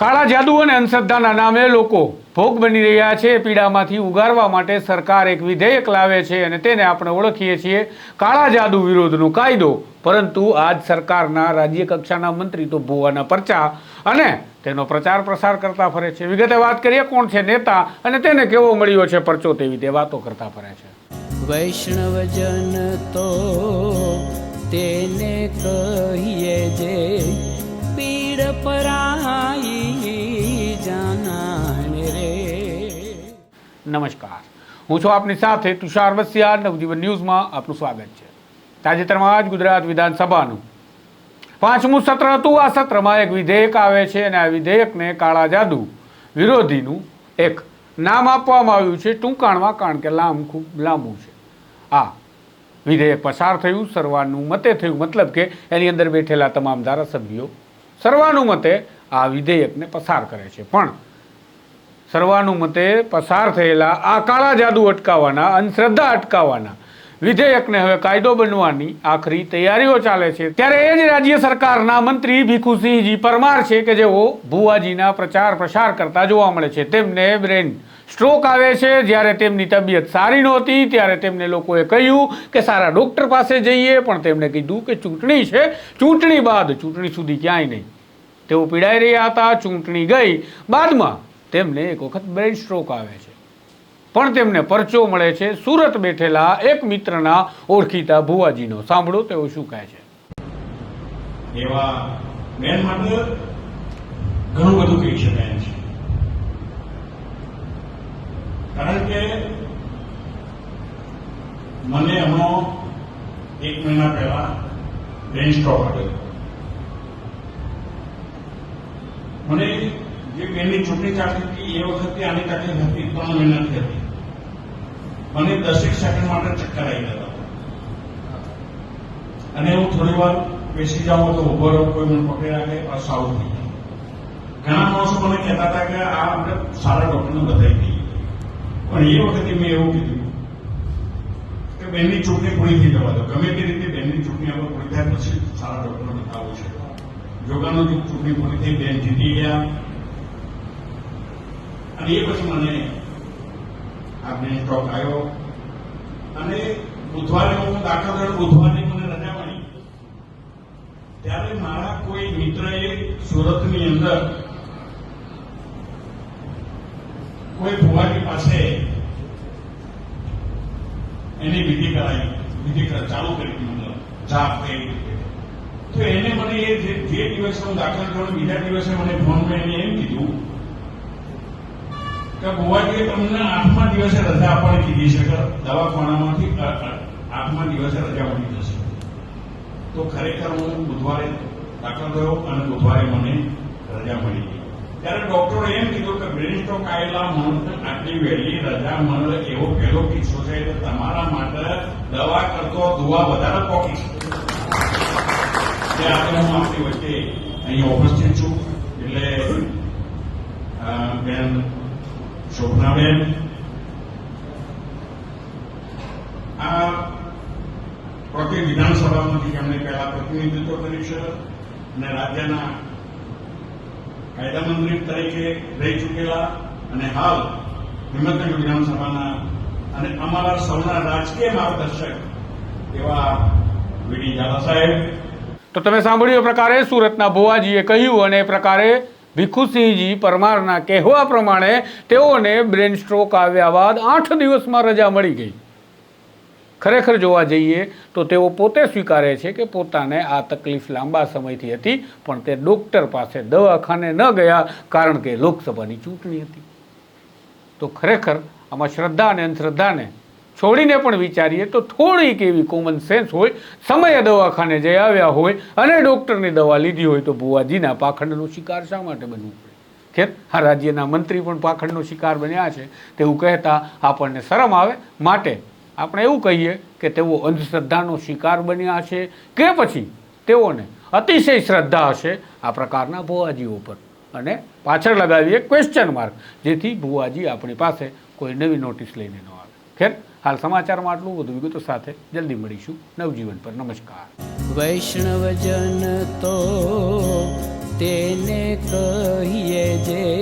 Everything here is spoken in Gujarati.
કાળા જાદુ અને અંધશ્રદ્ધાના નામે લોકો ભોગ બની રહ્યા છે, પીડામાંથી ઉગારવા માટે સરકાર એક વિધેયક લાવે છે અને તેને આપણે ઓળખીએ છીએ કાળા જાદુ વિરોધનો કાયદો. પરંતુ આજ સરકારના રાજ્ય કક્ષાના મંત્રી તો ભુવાના પરચા અને તેનો પ્રચાર પ્રસાર કરતા ફરે છે. વિગતે વાત કરીએ કોણ છે નેતા અને તેને કેવો મળ્યો છે પરચો તેવી તે વાતો કરતા ફરે છે. વૈષ્ણવજન તો તેને કહીએ પીડ પરાઈ જાનાને રે નમસ્કાર હું છું આપની સાથે તુષાર વસિયા નવજીવન ન્યૂઝમાં આપનું સ્વાગત છે. તાજેતરમાં જ ગુજરાત વિધાનસભાનું પાંચમું સત્ર હતું. આ સત્રમાં એક વિધેયક આવે છે અને આ વિધેયકને કાળા જાદુ વિરોધીનું એક નામ આપવામાં આવ્યું છે ટૂંકાણમાં, કારણ કે લાંબ ખૂબ લાંબુ છે. આ વિધેયક પસાર થયું. સર્વાનુમતે થયું. મતલબ કે એની અંદર બેઠેલા તમામ ધારાસભ્યો સર્વાનુમતે આ વિધેયકને પસાર કરે છે. પણ સર્વાનુમતે પસાર થયેલા આ કાળા જાદુ અટકાવવાના, અંધશ્રદ્ધા અટકાવવાના વિધેયકને હવે કાયદો બનવાની આખરી તૈયારીઓ ચાલે છે. ત્યારે એ જ રાજ્ય સરકારના મંત્રી ભીખુસિંહજી પરમાર છે કે જેઓ ભુવાજીના પ્રચાર પ્રસાર કરતા જોવા મળે છે. તેમને બ્રેન સ્ટ્રોક આવે છે. જ્યારે તેમની તબિયત સારી નહોતી, ત્યારે તેમને લોકોએ કહ્યું કે સારા ડૉક્ટર પાસે જઈએ, પણ તેમણે કીધું કે ચૂંટણી છે. ચૂંટણી બાદ, ચૂંટણી સુધી ક્યાંય નહીં. તેઓ પીડાઈ રહ્યા હતા, ચૂંટણી ગઈ. બાદમાં તેમને એક વખત બ્રેઇન સ્ટ્રોક આવે છે. પણ તેમને પરચો મળે છે. સુરત બેઠેલા એક મિત્રના ઓળખીતા ભુવાજીનો. સાંભળો તેઓ શું કહે છે. એવા મેન માટે ઘણું બધું કહી શકાય છે. કારણ કે મને હમણાં એક મહિના પહેલા બ્રેઇન સ્ટ્રોક આવ્યો મને જે બેનની ચૂંટણી ચાલતી હતી, એ વખતે આની તકલીફ હતી, ત્રણ મહિનાથી હતી. મને દસેક સેકન્ડ માટે ચક્કર આવી ગયા અને હું થોડી વાર બેસી જાઉં તો ઊભો રહું, કોઈ મને પકડી રાખે સારું થઈ જાય ઘણા માણસો મને કહેતા હતા કે આ આપણે સારા ડોક્ટરને બતાવી દઈએ પણ એ વખતે મેં એવું કીધું કે બેનની ચૂંટણી પૂરી થઈ જવા દો. ગમે તે રીતે બેનની ચૂંટણી આપણે પૂરી થાય, પછી સારા ડોક્ટરને બતાવવું છે. યોગાનો જે ચૂંટણી ફરીથી બેન જીતી ગયા. અને એ પછી મને આ સ્ટોક આવ્યો અને બુધવારે હું દાખલ થયો બુધવારે મને રજા મળી. ત્યારે મારા કોઈ મિત્રએ સુરતની અંદર કોઈ ભુવાજી પાસે એની વિધિ કરાવી, વિધિ ચાલુ કરી મતલબ જાપ કે રીતે તો એને મને એ જે દિવસે હું દાખલ થયો, બીજા દિવસે મને ફોનમાં એને એમ કીધું કે ભુવાજીએ તમને આઠમા દિવસે રજા આપવાની કીધી છે કે દવાખાનામાંથી આઠમા દિવસે રજા મળી જશે. તો ખરેખર હું બુધવારે દાખલ થયો અને બુધવારે મને રજા મળી ગઈ. ત્યારે ડોક્ટરો એમ કીધું કે બ્રેન સ્ટ્રોક આવેલા માણસને આટલી વહેલી રજા મળે એવો પહેલો કિસ્સો છે એટલે તમારા માટે દવા કરતો દુવા વધારે પોકી છે તે હું આપણી વચ્ચે અહીંયા ઉપસ્થિત છું. એટલે બેન શોભનાબેન, આ પ્રતિ વિધાનસભામાંથી જેમણે પહેલા પ્રતિનિધિત્વ કર્યું છે અને રાજ્યના કાયદા મંત્રી તરીકે રહી ચૂકેલા અને હાલ હિંમતનગર વિધાનસભાના અને અમારા સૌના રાજકીય માર્ગદર્શક એવા વીડી ઝાલા સાહેબ તો તમે સાંભળ્યું એ પ્રકારે સુરતના ભુવાજીએ કહ્યું અને એ પ્રકારે ભીખુસિંહજી પરમારના કહેવા પ્રમાણે તેઓને બ્રેન સ્ટ્રોક આવ્યા બાદ આઠ દિવસમાં રજા મળી ગઈ. ખરેખર જોવા જઈએ તો તેઓ પોતે સ્વીકારે છે કે પોતાને આ તકલીફ લાંબા સમયથી હતી, પણ તે ડૉક્ટર પાસે દવાખાને ન ગયા કારણ કે લોકસભાની ચૂંટણી હતી. તો ખરેખર આમાં શ્રદ્ધા અને અંધશ્રદ્ધાને છોડીને પણ વિચારીએ તો થોડીક એવી કોમન સેન્સ હોય. સમયે દવાખાને જઈ આવ્યા હોય અને ડૉક્ટરની દવા લીધી હોય તો ભુવાજીના પાખંડનો શિકાર શા માટે બનવું પડે? ખેર આ રાજ્યના મંત્રી પણ પાખંડનો શિકાર બન્યા છે. તેવું કહેતા આપણને શરમ આવે. માટે આપણે એવું કહીએ કે તેઓ અંધશ્રદ્ધાનો શિકાર બન્યા છે કે પછી તેઓને અતિશય શ્રદ્ધા હશે આ પ્રકારના ભુવાજીઓ પર. અને પાછળ લગાવીએ ક્વેશ્ચન માર્ક જેથી ભુવાજી આપણી પાસે કોઈ નવી નોટિસ લઈને ન આવે. ખેર હાલ સમાચારમાં આટલું વધુ વિગતો સાથે જલ્દી મળીશું. નવજીવન પર નમસ્કાર. વૈષ્ણવજન તો તેને કહીએ પરાઈ